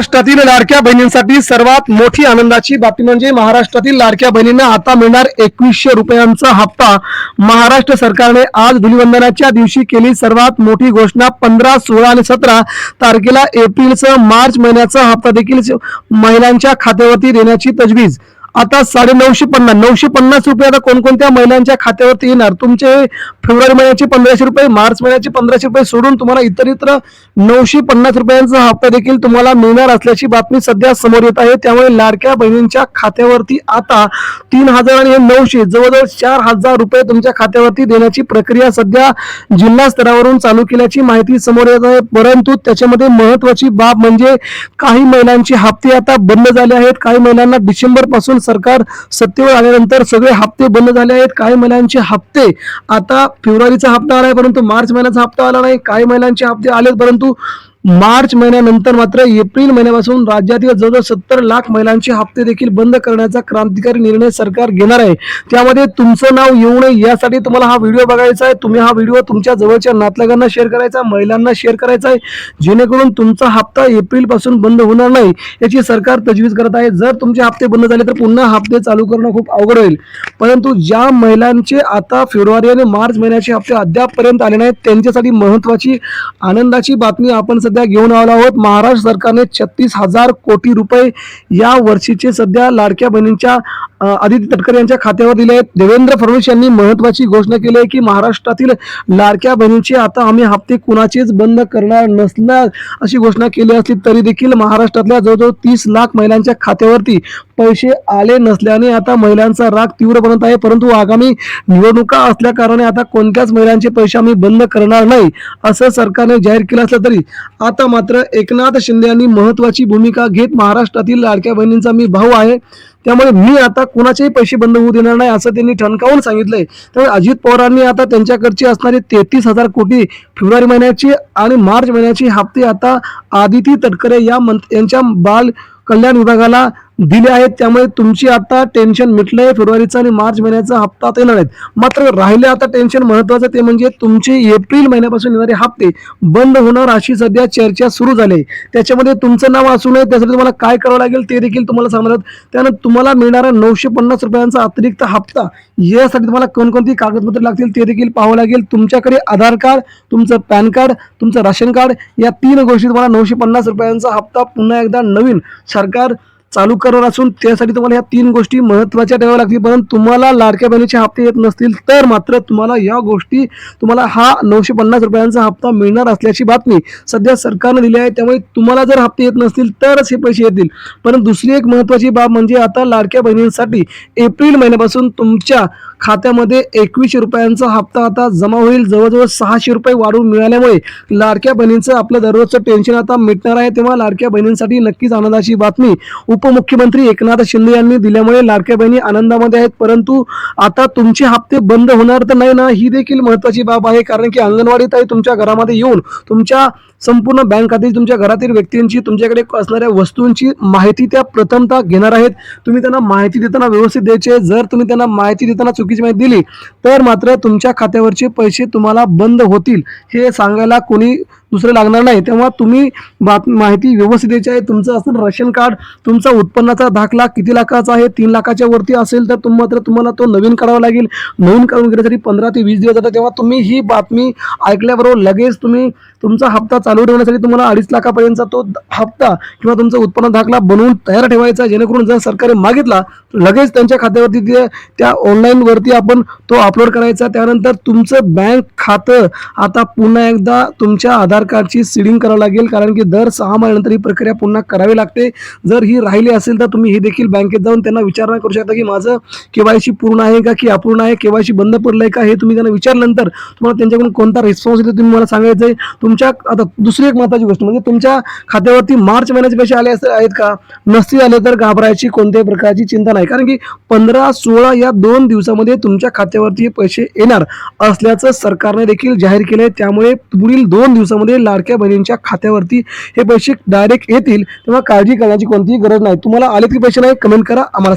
महाराष्ट्रातील लाडक्या बहिणींसाठी सर्वात मोठी आनंदाची बातमी म्हणजे महाराष्ट्रातील लाडक्या बहिणींना आता मिळणार एकवीसशे रुपयांचा हप्ता. महाराष्ट्र सरकारने आज धुलिवंदनाच्या दिवशी केली सर्वात मोठी घोषणा पंधरा सोळा आणि सतरा तारखेला एप्रिलचं मार्च महिन्याचा हप्ता देखील महिलांच्या खात्यावरती देण्याची तजवीज. आता साडे नऊशे पन्नास नऊशे पन्नास रुपये आता कोणकोणत्या महिलांच्या खात्यावरती येणार? तुमचे फेब्रुवारी महिन्याचे पंधराशे रुपये मार्च महिन्याचे पंधराशे रुपये सोडून तुम्हाला इतर इतर नऊशे पन्नास रुपयांचा हप्ता देखील तुम्हाला मिळणार असल्याची बातमी सध्या समोर येत आहे. त्यामुळे लाडक्या बहिणींच्या खात्यावरती आता तीन हजार आणि हे नऊशे जवळजवळ चार हजार रुपये तुमच्या खात्यावरती देण्याची प्रक्रिया सध्या जिल्हा स्तरावरून चालू केल्याची माहिती समोर येत आहे. परंतु त्याच्यामध्ये महत्वाची बाब म्हणजे काही महिलांचे हप्ते आता बंद झाले आहेत. काही महिलांना डिसेंबरपासून सरकार सत्तेवर आल्यानंतर सगळे हप्ते बंद झाले आहेत. काही महिलांचे हप्ते आता फेब्रुवारीचा हप्ता आला आहे परंतु मार्च महिन्याचा हप्ता आला नाही. काही महिलांचे हप्ते आलेत परंतु मार्च महिन्यानंतर मात्र एप्रिल महिन्यापासून राज्यातील जवळजवळ सत्तर लाख महिलांचे हप्ते देखील बंद करण्याचा क्रांतिकारी निर्णय सरकार घेणार आहे. त्यामध्ये तुमचं नाव येऊ नये यासाठी तुम्हाला हा व्हिडिओ बघायचा आहे. तुम्ही हा व्हिडिओ तुमच्या जवळच्या नातलगांना शेअर करायचा महिलांना शेअर करायचा आहे. जेणेकरून तुमचा हप्ता एप्रिलपासून बंद होणार नाही याची सरकार तजवीज करत आहे. जर तुमचे हप्ते बंद झाले तर पुन्हा हप्ते चालू करणं खूप अवघड होईल. परंतु ज्या महिलांचे आता फेब्रुवारी आणि मार्च महिन्याचे हप्ते अद्यापपर्यंत आले नाहीत त्यांच्यासाठी महत्वाची आनंदाची बातमी आपण सध्या घेऊन आलो आहोत. महाराष्ट्र सरकारने छत्तीस हजार कोटी रुपये या वर्षीचे सध्या लाडक्या बहिणींच्या आदित्य तटकरे यांच्या खात्यावर दिले आहेत. देवेंद्र फडणवीस यांनी महत्वाची घोषणा केली आहे की महाराष्ट्रातील लाडक्या बहिणींचे आता आम्ही हप्ते कुणाचेच बंद करणार नसल्या अशी घोषणा केली असली तरी देखील महाराष्ट्रातल्या जवळजवळ तीस लाख महिलांच्या खात्यावरती पैसे आले नसल्याने आता महिलांचा राग तीव्र बनत आहे. परंतु आगामी निवडणुका असल्या कारणाने आता कोणत्याच महिलांचे पैसे आम्ही बंद करणार नाही. असं सरकारने जाहीर केलं असलं तरी आता मात्र एकनाथ शिंदे यांनी महत्वाची भूमिका घेत महाराष्ट्रातील लाडक्या बहिणींचा मी भाऊ आहे. त्यामुळे मी आता कुणाचेही पैसे बंद होऊ देणार नाही असं त्यांनी ठणकावून सांगितलंय. त्यामुळे अजित पवारांनी आता त्यांच्याकडची असणारी तेहतीस हजार कोटी फेब्रुवारी महिन्याची आणि मार्च महिन्याची हप्ते आता आदिती तटकरे या मंत यांच्या बाल कल्याण विभागाला दिले आहेत. त्यामुळे तुमची आता टेन्शन मिटलंय. फेब्रुवारीचा आणि मार्च महिन्याचा हप्ता आता येणार आहेत. मात्र राहिले आता टेन्शन महत्वाचं ते म्हणजे तुमचे एप्रिल महिन्यापासून येणारे हप्ते बंद होणार अशी सध्या चर्चा सुरू झाली आहे. त्याच्यामध्ये तुमचं नाव असू नये त्यासाठी तुम्हाला काय करावं लागेल ते देखील तुम्हाला सांगणार त्यानं तुम्हाला मिळणारा नऊशे पन्नास रुपयांचा अतिरिक्त हप्ता यासाठी तुम्हाला कोणकोणती कागदपत्रे लागतील ते देखील पाहावं लागेल. तुमच्याकडे आधार कार्ड तुमचं पॅन कार्ड तुमचं राशन कार्ड या तीन गोष्टी तुम्हाला नऊशे पन्नास रुपयांचा हप्ता पुन्हा एकदा नवीन सरकार चालू करणार असून त्यासाठी तुम्हाला या तीन गोष्टी महत्त्वाच्या ठेवाव्या लागतील. परंतु तुम्हाला लाडक्या बहिणीचे हप्ते येत नसतील तर मात्र तुम्हाला या गोष्टी तुम्हाला हा नऊशे पन्नास रुपयांचा हप्ता मिळणार असल्याची बातमी सध्या सरकारने दिली आहे. त्यामुळे तुम्हाला जर हप्ते येत नसतील तरच हे पैसे येतील. पण दुसरी एक महत्त्वाची बाब म्हणजे आता लाडक्या बहिणींसाठी एप्रिल महिन्यापासून तुमच्या खात्यामध्ये एकवीसशे रुपयांचा हप्ता आता जमा होईल. जवळजवळ सहाशे रुपये वाढून मिळाल्यामुळे लाडक्या बहिणींचं आपलं दररोजचं टेन्शन आता मिटणार आहे. तेव्हा लाडक्या बहिणींसाठी नक्कीच आनंदाची बातमी उपमुख्यमंत्री एकनाथ शिंदे यांनी दिल्यामुळे लाडक्या बहिणी आनंदामध्ये आहेत. परंतु आता तुमचे हप्ते बंद होणार तर नाही ना? ही देखील महत्वाची बाब आहे. कारण की अंगणवाडीत आहे तुमच्या घरामध्ये येऊन तुमच्या संपूर्ण बँक खात्याची तुमच्या घरातील व्यक्तींची तुमच्याकडे असणाऱ्या वस्तूंची माहिती त्या प्रथमतः घेणार आहेत. तुम्ही त्यांना माहिती देताना व्यवस्थित द्यायचे. जर तुम्ही त्यांना माहिती देताना चुकीची माहिती दिली तर मात्र तुमच्या खात्यावरचे पैसे तुम्हाला बंद होतील. हे सांगायला कोणी दुसरं लागणार नाही. तेव्हा तुम्ही बात माहिती व्यवस्थित द्यायची आहे. तुमचं असणारं रेशन कार्ड तुमचा उत्पन्नाचा दाखला किती लाखाचा आहे? तीन लाखाच्या वरती असेल तर तुम मात्र तुम्हाला तो नवीन करावा लागेल. नवीन करून घेण्यासाठी पंधरा ते वीस दिवस जातात तेव्हा तुम्ही ही बातमी ऐकल्याबरोबर लगेच तुम्ही तुमचा हप्ता चालू ठेवण्यासाठी तुम्हाला अडीच लाखापर्यंतचा तो हप्ता किंवा तुमचा उत्पन्न दाखला बनवून तयार ठेवायचा जेणेकरून जर सरकारने मागितला लगेच त्यांच्या खात्यावरती ते त्या ऑनलाईनवरती आपण तो अपलोड करायचा. त्यानंतर तुमचं बँक खातं आता पुन्हा एकदा तुमच्या आधार कार्डची सीडिंग करावं लागेल कारण की दर सहा महिन्यानंतर ही प्रक्रिया पुन्हा करावी लागते. जर ही राहिली असेल तर तुम्ही हे देखील बँकेत जाऊन त्यांना विचारणा करू शकता की माझं केवायसी पूर्ण आहे का की अपूर्ण आहे केवायसी बंद पडलंय का हे तुम्ही त्यांना विचारल्यानंतर तुम्हाला त्यांच्याकडून कोणता रिस्पॉन्स येतो तुम्ही मला सांगायचं आहे. तुमच्या आता दुसरी एक महत्वाची गोष्ट म्हणजे तुमच्या खात्यावरती मार्च महिन्याचे पैसे आले असे आहेत का? नसतील आले तर घाबरायची कोणत्याही प्रकारची चिंता नाही. कारण की पंधरा सोळा या दोन दिवसामध्ये तुमच्या खात्यावरती हे पैसे येणार असल्याचं सरकारने देखील जाहीर केले त्यामुळे पुढील दोन दिवसामध्ये लाडक्या बहिणींच्या खात्यावरती हे पैसे डायरेक्ट येतील तेव्हा काळजी करण्याची कोणतीही गरज नाही. तुम्हाला आले की पैसे नाही कमेंट करा. आम्हाला